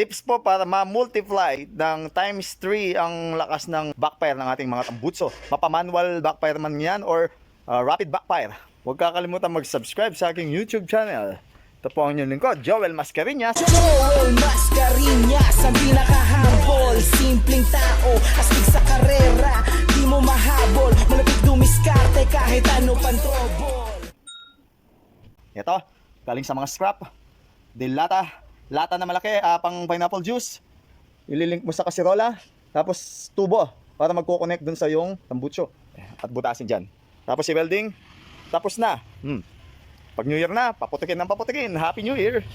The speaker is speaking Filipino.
tips po para ma-multiply ng times 3 ang lakas ng backfire ng ating mga tambutso. Mapa-manual backfire man yan or uh, rapid backfire. Huwag kakalimutan mag-subscribe sa aking YouTube channel. Ito po ang inyong lingkod, Joel Mascarinas. Joel Mascarinas Ang pinaka-humble Simpleng tao Astig sa karera Di mo mahabol Malapit dumiskarte Kahit ano pang trouble Ito, galing sa mga scrap. Dilata, lata na malaki, ah, pang pineapple juice. Ililink mo sa kasirola, tapos tubo para magko-connect dun sa yung tambucho. At butasin dyan. Tapos si welding, tapos na. Hmm. Pag New Year na, paputikin ng paputikin. Happy New Year!